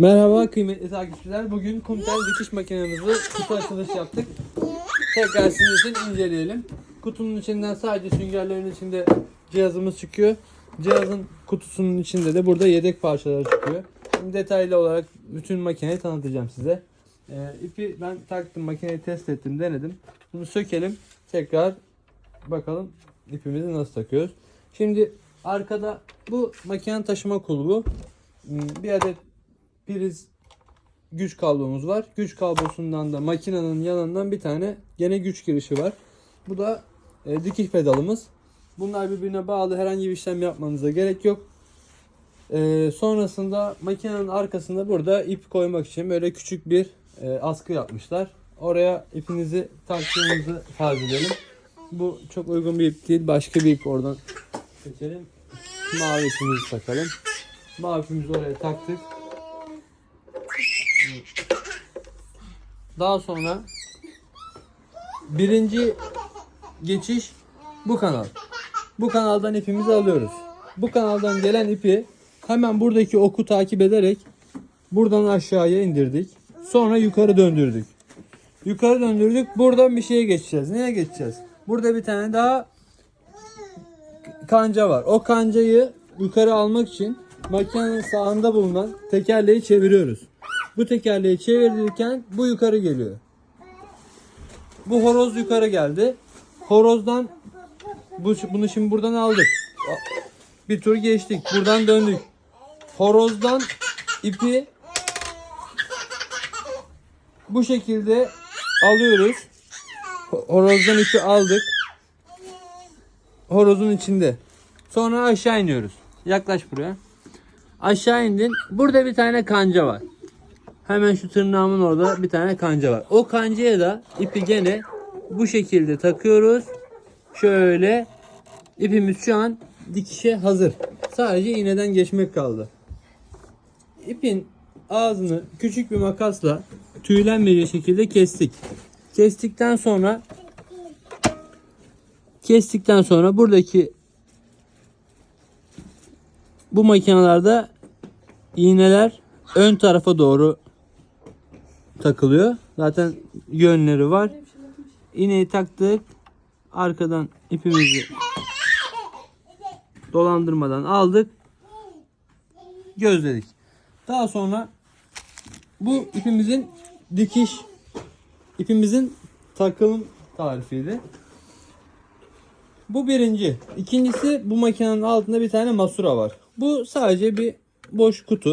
Merhaba kıymetli takipçiler. Bugün kumtel dikiş makinemizi kutu açılışı yaptık. Tekrar sizin için inceleyelim. Kutunun içinden sadece süngerlerin içinde cihazımız çıkıyor. Cihazın kutusunun içinde de burada yedek parçaları çıkıyor. Şimdi detaylı olarak bütün makineyi tanıtacağım size. Ee, ipi ben taktım makineyi test ettim denedim. Bunu sökelim. Tekrar bakalım ipimizi nasıl takıyoruz. Şimdi arkada bu makine taşıma kulbu. Hmm, Bir adet priz güç kablomuz var. Güç kablosundan da makinenin yanından bir tane gene güç girişi var. Bu da e, dikiş pedalımız. Bunlar birbirine bağlı herhangi bir işlem yapmanıza gerek yok. E, sonrasında makinenin arkasında burada ip koymak için böyle küçük bir e, askı yapmışlar. Oraya ipinizi taktığınızı farz edelim. Bu çok uygun bir ip değil. Başka bir ip oradan seçelim. Mavi ipimizi takalım. Mavi ipimizi oraya taktık. Daha sonra birinci geçiş bu kanal. Bu kanaldan ipimizi alıyoruz. Bu kanaldan gelen ipi hemen buradaki oku takip ederek buradan aşağıya indirdik. Sonra yukarı döndürdük. Yukarı döndürdük. Buradan bir şeye geçeceğiz. Neye geçeceğiz? Burada bir tane daha kanca var. O kancayı yukarı almak için makinenin sağında bulunan tekerleği çeviriyoruz. Bu tekerleği çevirirken bu yukarı geliyor. Bu horoz yukarı geldi. Horozdan bu, bunu şimdi buradan aldık. Bir tur geçtik. Buradan döndük. Horozdan ipi bu şekilde alıyoruz. Ho- Horozdan ipi aldık. Horozun içinde. Sonra aşağı iniyoruz. Yaklaş buraya. Aşağı indin. Burada bir tane kanca var. Hemen şu tırnağımın orada bir tane kanca var. O kancaya da ipi gene bu şekilde takıyoruz. Şöyle ipimiz şu an dikişe hazır. Sadece iğneden geçmek kaldı. İpin ağzını küçük bir makasla tüylenmeyecek şekilde kestik. Kestikten sonra kestikten sonra buradaki bu makinalarda iğneler ön tarafa doğru takılıyor. Zaten yönleri var. İğneyi taktık. Arkadan ipimizi dolandırmadan aldık. Gözledik. Daha sonra bu ipimizin dikiş ipimizin takım tarifiydi. Bu birinci. İkincisi bu makinenin altında bir tane masura var. Bu sadece bir boş kutu.